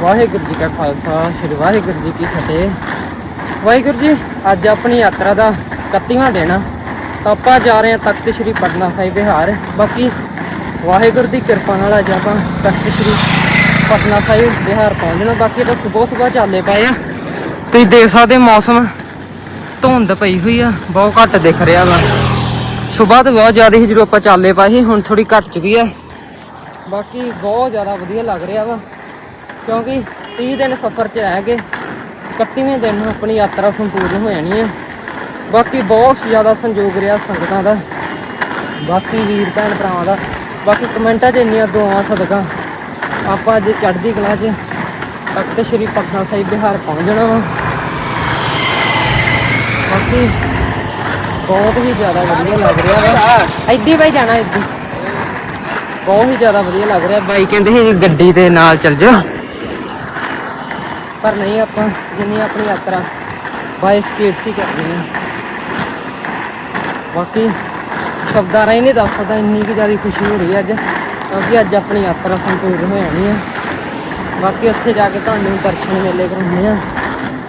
ਵਾਹਿਗੁਰੂ ਜੀ ਕਾ ਖਾਲਸਾ, ਸ੍ਰੀ ਵਾਹਿਗੁਰੂ ਜੀ ਕੀ ਫਤਿਹ। ਵਾਹਿਗੁਰੂ ਜੀ, ਅੱਜ ਆਪਣੀ ਯਾਤਰਾ ਦਾ 31ਵਾਂ ਦਿਨ ਆ। ਆਪਾਂ ਜਾ ਰਹੇ ਹਾਂ ਤਖਤ ਸ੍ਰੀ ਪਟਨਾ ਸਾਹਿਬ ਬਿਹਾਰ ਬਾਕੀ ਵਾਹਿਗੁਰੂ ਦੀ ਕਿਰਪਾ ਨਾਲ ਅੱਜ ਆਪਾਂ ਤਖਤ ਸ੍ਰੀ ਪਟਨਾ ਸਾਹਿਬ ਬਿਹਾਰ ਪਹੁੰਚਣਾ ਬਾਕੀ ਤਾਂ ਸਵੇਰ ਸਵੇਰ ਚੱਲੇ ਪਏ ਆ। ਤੁਸੀਂ ਦੇਖ ਸਕਦੇ ਮੌਸਮ, ਧੁੰਦ ਪਈ ਹੋਈ ਆ, ਬਹੁਤ ਘੱਟ ਦਿਖ ਰਿਹਾ ਵਾ। ਸਵੇਰ ਤਾਂ ਬਹੁਤ ਜ਼ਿਆਦਾ ਸੀ ਜਦੋਂ ਆਪਾਂ ਚੱਲੇ ਪਾਏ ਸੀ, ਹੁਣ ਥੋੜੀ ਘੱਟ ਚੁੱਕੀ ਆ। ਬਾਕੀ ਬਹੁਤ ਜ਼ਿਆਦਾ ਵਧੀਆ ਲੱਗ ਰਿਹਾ ਵਾ। ਕਿਉਂਕਿ 30 ਦਿਨ ਸਫ਼ਰ 'ਚ ਰਹਿ ਕੇ 31ਵੇਂ ਦਿਨ ਨੂੰ ਆਪਣੀ ਯਾਤਰਾ ਸੰਪੂਰਨ ਹੋ ਜਾਣੀ ਹੈ। ਬਾਕੀ ਬਹੁਤ ਜ਼ਿਆਦਾ ਸੰਯੋਗ ਰਿਹਾ ਸੰਗਤਾਂ ਦਾ। ਬਾਕੀ ਵੀਰ ਭੈਣ ਭਰਾਵਾਂ ਦਾ। ਬਾਕੀ ਕਮੈਂਟਾਂ 'ਚ ਇੰਨੀਆਂ ਦੁਆਵਾਂ ਸਦਕਾ। ਆਪਾਂ ਅੱਜ ਚੜ੍ਹਦੀ ਕਲਾ 'ਚ ਤਖਤ ਸ੍ਰੀ ਪਟਨਾ ਸਾਹਿਬ ਬਿਹਾਰ ਪਹੁੰਚ ਜਾਣਾ ਵਾ। ਬਾਕੀ ਬਹੁਤ ਹੀ ਜ਼ਿਆਦਾ ਵਧੀਆ ਲੱਗ ਰਿਹਾ ਵਾ। ਐਡੀ ਬਾਈ ਜਾਣਾ ਐਡੀ ਬਹੁਤ ਹੀ ਜ਼ਿਆਦਾ ਵਧੀਆ ਲੱਗ ਰਿਹਾ। ਬਾਈ ਕਹਿੰਦੇ ਸੀ ਗੱਡੀ ਦੇ ਨਾਲ ਚੱਲ ਜਾਓ। ਪਰ ਨਹੀਂ, ਆਪਾਂ ਜਿੰਨੀ ਆਪਣੀ ਯਾਤਰਾ ਬਾਈ ਸਪੀਡ ਸੀ ਕਰਦੇ ਹਾਂ। ਬਾਕੀ ਸ਼ਬਦਾਂ ਰਾਹੀਂ ਨਹੀਂ ਦੱਸ ਸਕਦਾ, ਇੰਨੀ ਕੁ ਜ਼ਿਆਦਾ ਖੁਸ਼ੀ ਹੋ ਰਹੀ ਹੈ ਅੱਜ, ਕਿਉਂਕਿ ਅੱਜ ਆਪਣੀ ਯਾਤਰਾ ਸੰਪੂਰਨ ਹੋ ਜਾਣੀ ਹੈ। ਬਾਕੀ ਉੱਥੇ ਜਾ ਕੇ ਤੁਹਾਨੂੰ ਦਰਸ਼ਨ ਮੇਲੇ ਕਰਾਉਣੇ ਆ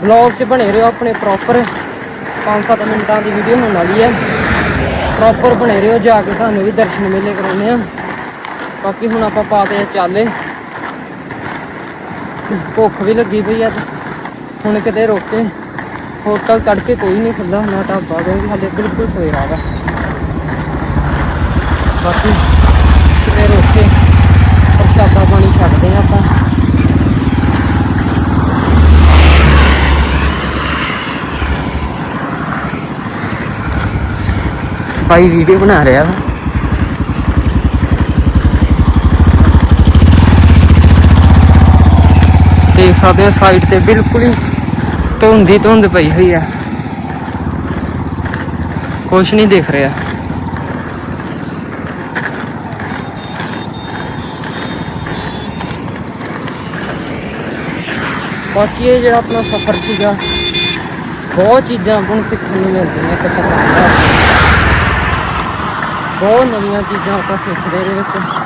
ਵਲੌਗ 'ਚ ਬਣੇ ਰਹੋ ਆਪਣੇ ਪ੍ਰੋਪਰ 5-7 ਮਿੰਟਾਂ ਦੀ ਵੀਡੀਓ ਹੋਣ ਵਾਲੀ ਹੈ। ਪ੍ਰੋਪਰ ਬਣੇ ਰਹੋ, ਜਾ ਕੇ ਤੁਹਾਨੂੰ ਵੀ ਦਰਸ਼ਨ ਮੇਲੇ ਕਰਾਉਣੇ ਆ ਬਾਕੀ ਹੁਣ ਆਪਾਂ ਪਾਤੇ ਆ ਚਾਲੇ। ਭੁੱਖ ਵੀ ਲੱਗੀ ਪਈ ਆ ਹੁਣ ਕਿਤੇ ਰੋਕੇ। ਹੋਟਲ ਤੜਕੇ ਕੋਈ ਨਹੀਂ ਖੁੱਲਾ ਹੁੰਦਾ ਢਾਬਾ ਕੋਈ ਹਾਲੇ ਬਿਲਕੁਲ ਸਵੇਰਾ ਵਾ ਬਾਕੀ ਕਿਤੇ ਰੋਕੇ ਪ੍ਰਸ਼ਾਦਾ ਪਾਣੀ ਛੱਡਦੇ ਆ ਆਪਾਂ। ਭਾਈ ਵੀਡੀਓ ਬਣਾ ਰਿਹਾ ਵਾ ਦੇਖ ਸਕਦੇ ਆ ਸਾਈਡ ਤੇ ਬਿਲਕੁਲ ਹੀ ਧੁੰਦ ਹੀ ਧੁੰਦ ਪਈ ਹੋਈ ਆ। ਕੁਛ ਨਹੀਂ ਦਿਖ ਰਿਹਾ। ਬਾਕੀ ਇਹ ਜਿਹੜਾ ਆਪਣਾ ਸਫ਼ਰ ਸੀਗਾ, ਬਹੁਤ ਚੀਜ਼ਾਂ ਆਪਾਂ ਨੂੰ ਸਿੱਖਣ ਨੂੰ ਮਿਲਦੀਆਂ ਇੱਕ ਸਫ਼ਰ ਦਾ। ਬਹੁਤ ਨਵੀਆਂ ਚੀਜ਼ਾਂ ਆਪਾਂ ਸਿੱਖਦੇ ਇਹਦੇ ਵਿੱਚ।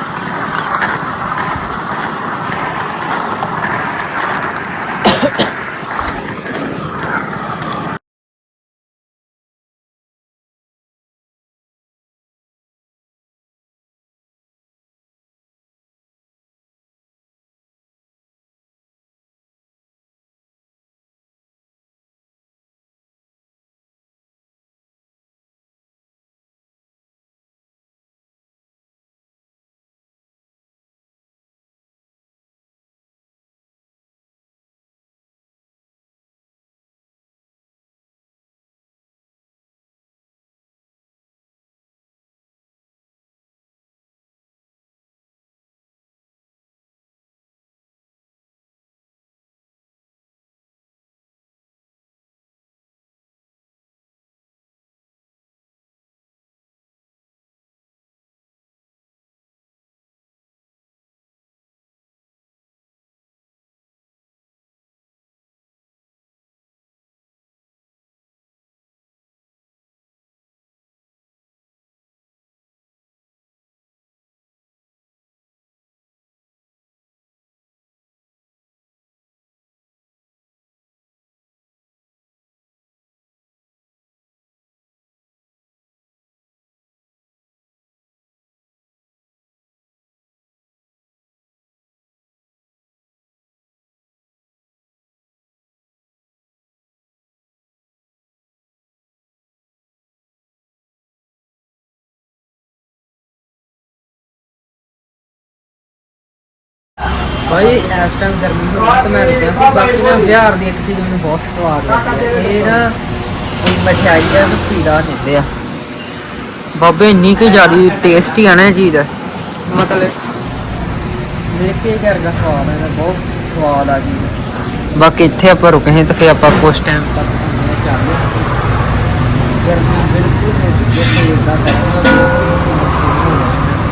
ਭਾਈ ਇਸ ਟਾਈਮ ਗਰਮੀ ਨੂੰ ਰਹੀ ਮੈਂ ਰੁਕਿਆ ਸੀ, ਬਾਕੀ ਨਾ ਬਿਹਾਰ ਦੀ ਇੱਕ ਚੀਜ਼ ਮੈਨੂੰ ਬਹੁਤ ਸਵਾਦ ਲੱਗੀ ਹੈ। ਇਹ ਨਾ ਕੋਈ ਮਠਿਆਈ ਹੈ ਤੇ ਪੀੜਾ ਦਿੰਦੇ ਆ। ਬਾਬੇ, ਇੰਨੀ ਕਿ ਜ਼ਿਆਦਾ ਟੇਸਟੀ ਆ ਨਾ ਇਹ ਚੀਜ਼। ਮਤਲਬ ਦੇਖ ਕੇ ਘਰ ਦਾ ਸਵਾਦ ਹੈ ਬਹੁਤ ਸਵਾਦ ਆ ਜੀ। ਬਾਕੀ ਇੱਥੇ ਆਪਾਂ ਰੁਕੇ ਹਾਂ ਤੇ ਫਿਰ ਆਪਾਂ ਕੁਝ ਟਾਈਮ ਤੱਕ ਘੁੰਮਣੇ ਚੱਲਦੇ ਗਰਮੀ ਬਿਲਕੁਲ ਹੋ ਚੁੱਕੀ ਇਦਾਂ ਕਰਾਂਗਾ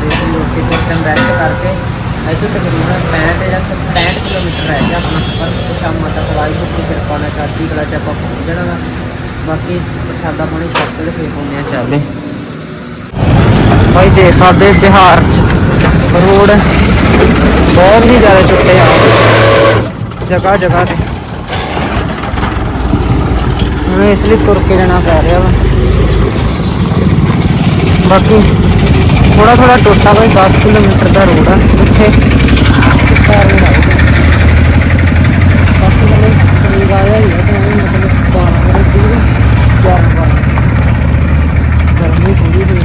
ਦੇਖ ਕੁਝ ਟਾਈਮ ਰੈਸਟ ਕਰਕੇ ਇੱਥੋਂ ਤਕਰੀਬਨ 65 ਜਾਂ 65 ਕਿਲੋਮੀਟਰ ਰਹਿ ਗਿਆ ਆਪਣਾ ਸਫ਼ਰ। ਤੇ ਸ਼ਾਮਾਂ ਤੱਕ ਵਾਈ ਦੀ ਕਿਰਪਾ ਨਾਲ ਚੜ੍ਹਦੀ ਕਲਾ ਚ ਆਪਾਂ ਪਹੁੰਚ ਜਾਣਾ ਵਾ। ਬਾਕੀ ਪ੍ਰਸ਼ਾਦਾ ਪਾਣੀ ਛੱਕ ਕੇ ਤੇ ਫਿਰ ਪਹੁੰਚਿਆ ਚੱਲਦੇ। ਭਾਈ ਦੇ ਸਾਡੇ ਬਿਹਾਰ ਚ ਰੋਡ ਬਹੁਤ ਹੀ ਜ਼ਿਆਦਾ ਟੁੱਟੇ ਆ। ਜਗ੍ਹਾ ਜਗ੍ਹਾ ਤੇ। ਹੁਣ ਇਸ ਲਈ ਤੁਰ ਕੇ ਜਾਣਾ ਪੈ ਰਿਹਾ ਵਾ। ਬਾਕੀ ਥੋੜਾ ਥੋੜਾ ਟੁੱਟਾ ਵਾ 10 ਕਿਲੋਮੀਟਰ ਦਾ ਰੋਡ ਆ ਉੱਥੇ ਟੁੱਟਾ ਰੋਡ ਆ ਉਹਦਾ। ਬਾਕੀ ਮਤਲਬ ਸਹੀ ਆਇਆ ਹੀ ਹੈ ਤਾਂ ਉਹ ਮਤਲਬ 12 ਵਜੇ ਦੀ 11 ਬਾਰਾਂ ਗਰਮੀ ਥੋੜੀ ਹੋਈ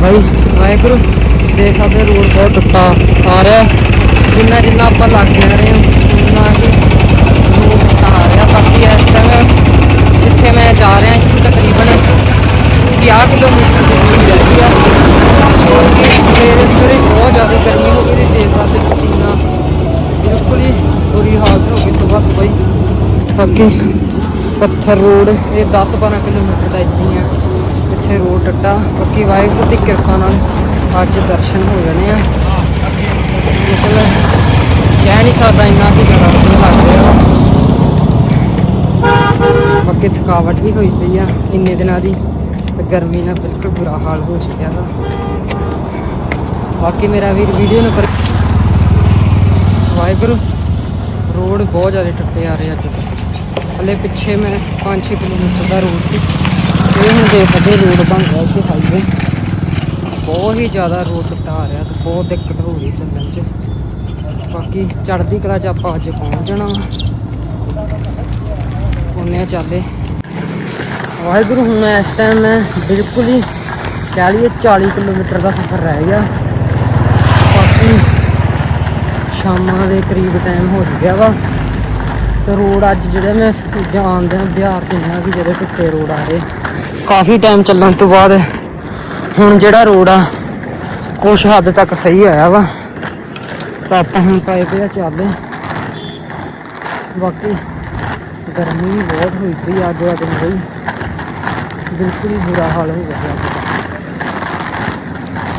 ਭਾਈ ਵਾਹਿਗੁਰੂ ਦੇ ਸਾਡੇ ਰੋਡ ਬਹੁਤ ਟੁੱਟਾ ਆ ਰਿਹਾ ਜਿੰਨਾ ਜਿੰਨਾ ਆਪਾਂ ਲੱਗ ਜਾ ਰਹੇ ਹਾਂ, ਉਨਾ ਹੀ ਰੋਡ ਟੁੱਟਾ ਆ ਰਿਹਾ। ਬਾਕੀ ਇਸ ਟਾਈਮ ਜਿੱਥੇ ਮੈਂ ਜਾ ਰਿਹਾ, ਇੱਥੋਂ ਤਕਰੀਬਨ 50 ਕਿਲੋਮੀਟਰ ਦੀ ਦੂਰੀ ਰਹਿ ਆ। ਕਿਉਂਕਿ ਸਵੇਰੇ ਸਵੇਰੇ ਬਹੁਤ ਜ਼ਿਆਦਾ ਗਰਮੀ ਹੋ ਗਈ ਤੇ ਸਾਡੇ ਪਸੀਨਾ ਬਿਲਕੁਲ ਹੀ ਬੁਰੀ ਹਾਲਤ ਹੋ ਗਈ ਸਵੇਰ ਸਵੇਰ ਹੀ ਬਾਕੀ ਪੱਥਰ ਰੋਡ, ਇਹ 10 12 ਕਿਲੋਮੀਟਰ ਦਾ ਇੱਦਾਂ ਹੀ ਆ। ਇੱਥੇ ਰੋਡ ਟੱਟਾ। ਬਾਕੀ ਵਾਹਿਗੁਰੂ ਦੀ ਕਿਰਪਾ ਨਾਲ ਅੱਜ ਦਰਸ਼ਨ ਹੋ ਜਾਣੇ ਆ। ਮਤਲਬ ਕਹਿ ਨਹੀਂ ਸਕਦਾ ਇੰਨਾ ਕਿ ਜ਼ਿਆਦਾ ਵਧੀਆ ਲੱਗ ਰਿਹਾ। ਬਾਕੀ ਥਕਾਵਟ ਵੀ ਹੋਈ ਪਈ ਆ ਇੰਨੇ ਦਿਨਾਂ ਦੀ ਤੇ ਗਰਮੀ ਨਾਲ ਬਿਲਕੁਲ ਬੁਰਾ ਹਾਲ ਹੋ ਚੁੱਕਿਆ ਵਾ। ਬਾਕੀ ਮੇਰਾ ਵੀਰ ਵੀਡੀਓ ਨੂੰ ਵਾਹਿਗੁਰੂ, ਰੋਡ ਬਹੁਤ ਜ਼ਿਆਦਾ ਟੁੱਟੇ ਆ ਰਹੇ ਅੱਜ ਤੱਕ ਹਲੇ ਪਿੱਛੇ ਮੈਂ 5-6 ਕਿਲੋਮੀਟਰ ਦਾ ਰੋਡ ਸੀ। ਇਹ ਹੁਣ ਦੇਖਦੇ ਰੋਡ ਬਣ ਗਿਆ ਇੱਥੇ ਹਾਈਵੇ ਬਹੁਤ ਹੀ ਜ਼ਿਆਦਾ ਰੋਡ ਟੁੱਟਾ ਆ ਰਿਹਾ ਤੇ ਬਹੁਤ ਦਿੱਕਤ ਹੋ ਰਹੀ ਚੱਲਣ 'ਚ। ਬਾਕੀ ਚੜ੍ਹਦੀ ਕਲਾ 'ਚ ਆਪਾਂ ਅੱਜ ਪਹੁੰਚ ਜਾਣਾ। ਉਹਨੇ ਚੱਲੇ। ਵਾਹਿਗੁਰੂ, ਹੁਣ ਇਸ ਟਾਈਮ ਮੈਂ ਬਿਲਕੁਲ ਹੀ ਕਹਿ ਲਈਏ 40 ਕਿਲੋਮੀਟਰ ਦਾ ਸਫ਼ਰ ਰਹਿ ਗਿਆ। ਬਾਕੀ ਸ਼ਾਮਾਂ ਦੇ ਕਰੀਬ ਟਾਈਮ ਹੋ ਗਿਆ ਵਾ। ਤੇ ਰੋਡ ਅੱਜ ਜਿਹੜਾ ਮੈਂ ਜਾਣਦੇ ਹਾਂ ਬਿਹਾਰ ਦੇ ਨਾਲ ਵੀ ਜਿਹੜੇ ਟੁੱਟੇ ਰੋਡ ਆ ਰਹੇ। ਕਾਫੀ ਟਾਈਮ ਚੱਲਣ ਤੋਂ ਬਾਅਦ ਹੁਣ ਜਿਹੜਾ ਰੋਡ ਆ ਕੁਛ ਹੱਦ ਤੱਕ ਸਹੀ ਆਇਆ ਵਾ। ਤਾਂ ਆਪਾਂ ਹੁਣ ਪਾਏ ਪਿਆ ਚੱਲੇ ਬਾਕੀ ਗਰਮੀ ਵੀ ਬਹੁਤ ਹੋਈ ਪਈ ਅੱਜ ਦਾ ਦਿਨ ਬਈ ਬਿਲਕੁਲ ਹੀ ਬੁਰਾ ਹਾਲ ਹੋ ਗਿਆ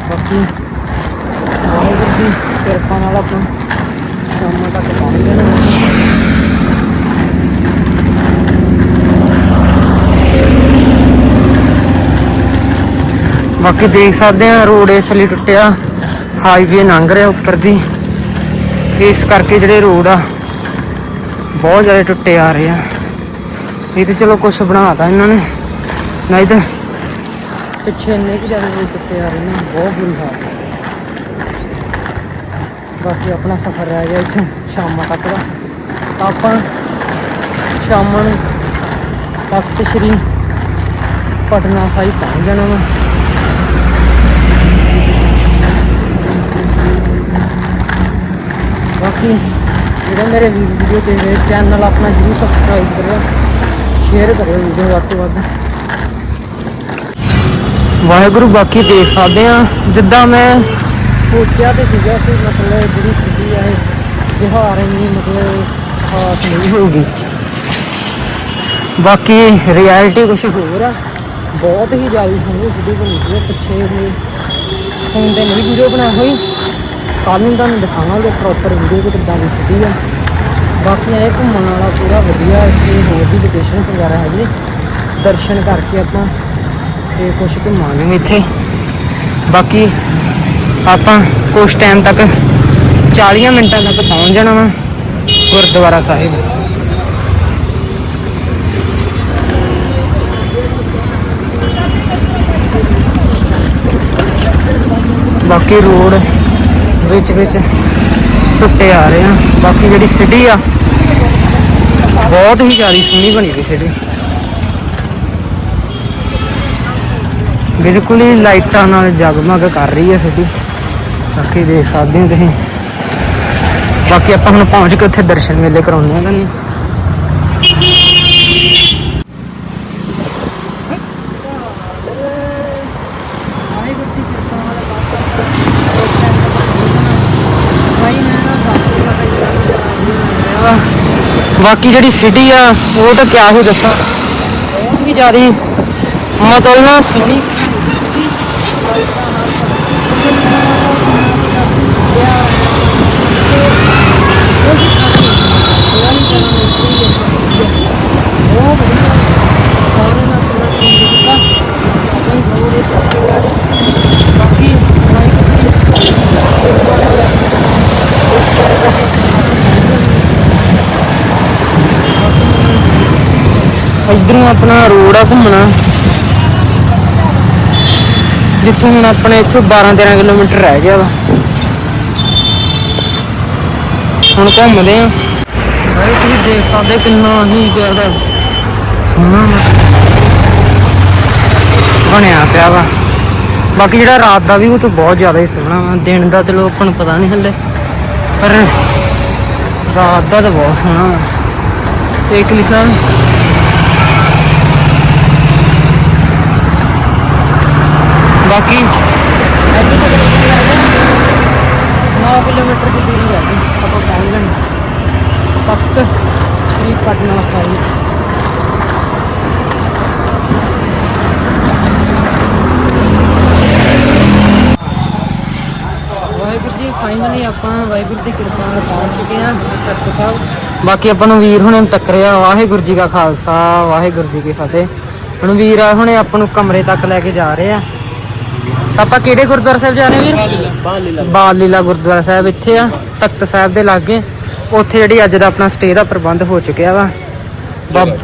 ਬਾਕੀ ਵਾਹਿਗੁਰੂ ਦੀ ਕਿਰਪਾ ਨਾਲ ਆਪਾਂ ਸ਼ਾਮ ਤੱਕ ਪਹੁੰਚ ਜਾਣਾ ਬਾਕੀ ਦੇਖ ਸਕਦੇ ਆ, ਰੋਡ ਇਸ ਲਈ ਟੁੱਟਿਆ ਹਾਈਵੇ ਲੰਘ ਰਿਹਾ ਉੱਪਰ ਦੀ। ਇਸ ਕਰਕੇ ਜਿਹੜੇ ਰੋਡ ਆ, ਬਹੁਤ ਜ਼ਿਆਦਾ ਟੁੱਟੇ ਆ ਰਹੇ ਆ। ਇਹ ਤੇ ਚਲੋ ਕੁਝ ਬਣਾਤਾ ਇਹਨਾਂ ਨੇ। ਨਹੀਂ ਤਾਂ ਪਿੱਛੇ ਇੰਨੇ ਕਿ ਜ਼ਿਆਦਾ ਰੋਡ ਟੁੱਟੇ ਆ ਰਹੇ ਨੇ, ਬਹੁਤ ਬੁਰੀ ਹਾਲਤ ਬਾਕੀ ਆਪਣਾ ਸਫ਼ਰ ਰਹਿ ਗਿਆ ਇੱਥੇ, ਸ਼ਾਮਾਂ ਤੱਕ ਦਾ। ਆਪਾਂ ਸ਼ਾਮਾਂ ਨੂੰ ਤਖਤ ਸ੍ਰੀ ਪਟਨਾ ਸਾਹਿਬ ਪਹੁੰਚ ਜਾਣਾ ਵਾ। ਬਾਕੀ ਜਿਹੜਾ ਮੇਰੇ ਵੀਡੀਓ ਤੇ ਮੇਰੇ ਚੈਨਲ ਆਪਣਾ ਜਰੂਰ ਸਬਸਕ੍ਰਾਈਬ ਕਰਿਓ ਸ਼ੇਅਰ ਕਰਿਓ ਵੀਡੀਓ ਵੱਧ ਤੋਂ ਵੱਧ। ਵਾਹਿਗੁਰੂ, ਬਾਕੀ ਦੇਖ ਸਕਦੇ ਆ ਜਿੱਦਾਂ ਮੈਂ ਸੋਚਿਆ ਤੇ ਸੀਗਾ ਕਿ ਮਤਲਬ ਜਿਹੜੀ ਸਿੱਧੀ ਆ ਇਹ ਬਿਹਾਰ ਇੰਨੀ ਮਤਲਬ ਖਾਸ ਨਹੀਂ ਹੋਊਗੀ। ਬਾਕੀ ਰਿਐਲਿਟੀ ਕੁਝ ਹੋਰ ਆ, ਬਹੁਤ ਹੀ ਜ਼ਿਆਦਾ ਸੋਹਣੀ ਸਿਟੀ ਬਣੀ ਹੈ ਪਿੱਛੇ ਵੀ ਫੋਨ ਤੇ ਨਹੀਂ ਵੀਡੀਓ ਬਣਾ ਹੋਈ। ਕੱਲ੍ਹ ਨੂੰ ਤੁਹਾਨੂੰ ਦਿਖਾਵਾਂਗੇ ਪ੍ਰੋਪਰ ਵੀਡੀਓ ਕਿ ਕਿੱਦਾਂ ਦੀ ਸਿਟੀ ਆ। ਬਾਕੀ ਇਹ ਘੁੰਮਣ ਵਾਲਾ ਪੂਰਾ ਵਧੀਆ ਇੱਥੇ ਹੋਰ ਵੀ ਲੋਕੇਸ਼ਨਸ ਵਗੈਰਾ ਹੈਗੇ। ਦਰਸ਼ਨ ਕਰਕੇ ਆਪਾਂ ਤੇ ਕੁਝ ਘੁੰਮਾਂਗੇ ਇੱਥੇ। ਬਾਕੀ ਆਪਾਂ ਕੁਝ ਟਾਈਮ ਤੱਕ 40 ਮਿੰਟਾਂ ਤੱਕ ਪਹੁੰਚ ਜਾਣਾ ਵਾ ਗੁਰਦੁਆਰਾ ਸਾਹਿਬ। ਬਾਕੀ ਰੋਡ ਵਿੱਚ ਵਿੱਚ ਟੁੱਟੇ ਆ ਰਹੇ ਆ। ਬਾਕੀ ਜਿਹੜੀ ਸਿਟੀ ਆ, ਬਹੁਤ ਹੀ ਜ਼ਿਆਦਾ ਸੋਹਣੀ ਬਣੀ ਹੋਈ ਸਿਟੀ। ਬਿਲਕੁਲ ਹੀ ਲਾਈਟਾਂ ਨਾਲ ਜਗਮਗ ਕਰ ਰਹੀ ਹੈ ਸਿਟੀ। ਬਾਕੀ ਦੇਖ ਸਕਦੇ ਹੋ ਤੁਸੀਂ। ਬਾਕੀ ਆਪਾਂ ਹੁਣ ਪਹੁੰਚ ਕੇ ਉੱਥੇ ਦਰਸ਼ਨ ਮੇਲੇ ਕਰਾਉਂਦੇ ਆ ਤੁਹਾਨੂੰ। ਬਾਕੀ ਜਿਹੜੀ ਸਿਟੀ ਆ, ਉਹ ਤਾਂ ਕਿਆ ਹੀ ਦੱਸਾਂ। ਬਹੁਤ ਹੀ ਜ਼ਿਆਦਾ ਮਤਲਬ ਨਾ ਸੋਹਣੀ ਇਧਰੋਂ ਆਪਣਾ ਰੋਡ ਆ ਘੁੰਮਣਾ। ਜਿੱਥੋਂ ਹੁਣ ਆਪਣੇ ਇੱਥੋਂ 12 13 ਕਿਲੋਮੀਟਰ ਰਹਿ ਗਿਆ ਵਾ। ਹੁਣ ਘੁੰਮਦੇ ਆ। ਭਾਈ ਤੁਸੀਂ ਦੇਖ ਸਕਦੇ ਕਿੰਨਾ ਹੀ ਜ਼ਿਆਦਾ। ਸੋਹਣਾ। ਬਣਿਆ ਪਿਆ ਵਾ। ਬਾਕੀ ਜਿਹੜਾ ਰਾਤ ਦਾ ਵੀ ਉਹ ਤਾਂ ਬਹੁਤ ਜ਼ਿਆਦਾ ਹੀ ਸੋਹਣਾ ਵਾ। ਦਿਨ ਦਾ ਤੇ ਲੋਕ ਨੂੰ ਪਤਾ ਨਹੀਂ ਹਲੇ। ਪਰ ਰਾਤ ਦਾ ਤਾਂ ਬਹੁਤ ਸੋਹਣਾ ਵਾ। ਇੱਕ ਲਿਖਾ ਬਾਕੀ 9 ਕਿਲੋਮੀਟਰ ਦੀ ਦੂਰੀ ਹੈ ਜੀ ਆਪਾਂ ਸ੍ਰੀ ਪਟਨਾ ਸਾਹਿਬ। ਫਾਈਨਲੀ ਆਪਾਂ ਵਾਹਿਗੁਰੂ ਦੀ ਕਿਰਪਾ ਨਾਲ ਪਹੁੰਚ ਚੁੱਕੇ ਹਾਂ ਤਖਤ ਸਾਹਿਬ। ਬਾਕੀ ਆਪਾਂ ਨੂੰ ਵੀਰ ਹੁਣੇ ਟੱਕਰਿਆ ਵਾਹਿਗੁਰੂ ਜੀ ਕਾ ਖਾਲਸਾ ਵਾਹਿਗੁਰੂ ਜੀ ਕੀ ਫਤਿਹ। ਹੁਣ ਵੀਰ ਆ ਹੁਣੇ ਆਪਾਂ ਨੂੰ ਕਮਰੇ ਤੱਕ ਲੈ ਕੇ ਜਾ ਰਹੇ ਆ। ਤਾਂ ਆਪਾਂ ਕਿਹੜੇ ਗੁਰਦੁਆਰਾ ਸਾਹਿਬ ਜਾਣੇ ਵੀਰ? ਬਾਲ ਲੀਲਾ। ਗੁਰਦੁਆਰਾ ਸਾਹਿਬ ਇੱਥੇ ਆ ਤਖਤ ਸਾਹਿਬ ਦੇ ਲਾਗੇ। ਉੱਥੇ ਜਿਹੜੀ ਅੱਜ ਦਾ ਆਪਣਾ ਸਟੇ ਦਾ ਪ੍ਰਬੰਧ ਹੋ ਚੁੱਕਿਆ ਵਾ। ਬਾਬ-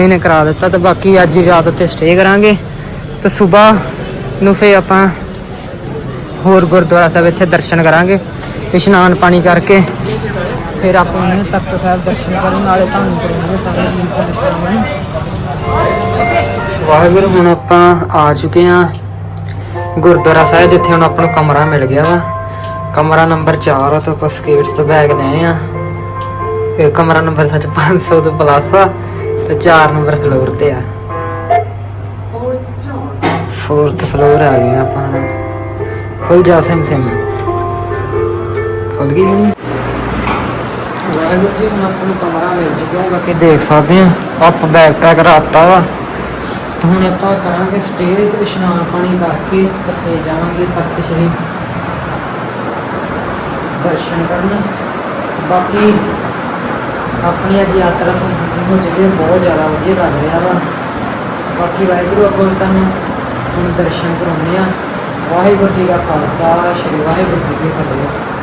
ਜੀ ਨੇ ਕਰਾ ਦਿੱਤਾ ਤੇ ਬਾਕੀ ਅੱਜ ਹੀ ਰਾਤ ਉੱਥੇ ਸਟੇ ਕਰਾਂਗੇ। ਤੇ ਸਵੇਰ ਨੂੰ ਫੇ ਆਪਾਂ ਹੋਰ ਗੁਰਦੁਆਰਾ ਸਾਹਿਬ ਇੱਥੇ ਦਰਸ਼ਨ ਕਰਾਂਗੇ। ਇਸ਼ਨਾਨ ਪਾਣੀ ਕਰਕੇ। ਫਿਰ ਆਪਾਂ ਨੇ ਤਖਤ ਸਾਹਿਬ ਦਰਸ਼ਨ ਕਰਨ ਨਾਲੇ ਤੁਹਾਨੂੰ ਕਰਾਂਗੇ ਸਾਰੇ ਵਾਹਿਗੁਰੂ ਹੁਣ ਆਪਾਂ ਆ ਚੁੱਕੇ ਹਾਂ। ਗੁਰਦੁਆਰਾ ਸਾਹਿਬ, ਜਿੱਥੇ ਹੁਣ ਆਪਾਂ ਨੂੰ ਕਮਰਾ ਮਿਲ ਗਿਆ ਵਾ। ਕਮਰਾ ਨੰਬਰ 4 ਆ ਤਾਂ ਆਪਾਂ ਸਕੇਟਸ ਤੋਂ ਬੈਗ ਲਏ ਆ। ਇਹ ਕਮਰਾ ਨੰਬਰ ਸੱਚ 500 ਤੋਂ ਪਲੱਸ ਆ, ਤੇ 4 ਨੰਬਰ ਫਲੋਰ ਤੇ ਆ। ਫੋਰਥ ਫਲੋਰ ਆ ਗਏ ਆਪਾਂ ਖੁੱਲ ਜਾ ਸਿਮ ਸਿਮ ਖੁੱਲ ਗਈ ਹੁਣ। ਵਾਹਿਗੁਰੂ ਜੀ, ਹੁਣ ਆਪਾਂ ਨੂੰ ਕਮਰਾ ਮਿਲ ਚੁੱਕਿਆ ਬਾਕੀ ਦੇਖ ਸਕਦੇ ਆ। ਆਪ ਬੈਗ ਪੈਕ ਕਰਾਤਾ ਵਾ। ਤਾਂ ਹੁਣ ਆਪਾਂ ਕਰਾਂਗੇ ਸਟੇ ਤੇ ਇਸ਼ਨਾਨ ਪਾਣੀ ਕਰਕੇ ਤੇ ਫਿਰ ਜਾਵਾਂਗੇ ਤਖਤ ਸ਼੍ਰੀ ਦਰਸ਼ਨ ਕਰਨ। ਬਾਕੀ ਆਪਣੀ ਅੱਜ ਯਾਤਰਾ ਸੰਪੂਰਨ ਹੋ ਚੁੱਕੀ ਹੈ, ਬਹੁਤ ਜ਼ਿਆਦਾ ਵਧੀਆ ਲੱਗ ਰਿਹਾ ਵਾ। ਬਾਕੀ ਵਾਹਿਗੁਰੂ, ਆਪਾਂ ਨੂੰ ਤੁਹਾਨੂੰ ਹੁਣ ਦਰਸ਼ਨ ਕਰਾਉਂਦੇ ਆ ਵਾਹਿਗੁਰੂ ਜੀ ਦਾ ਖਾਲਸਾ, ਸ਼੍ਰੀ ਵਾਹਿਗੁਰੂ ਜੀ ਕੀ ਫਤਿਹ।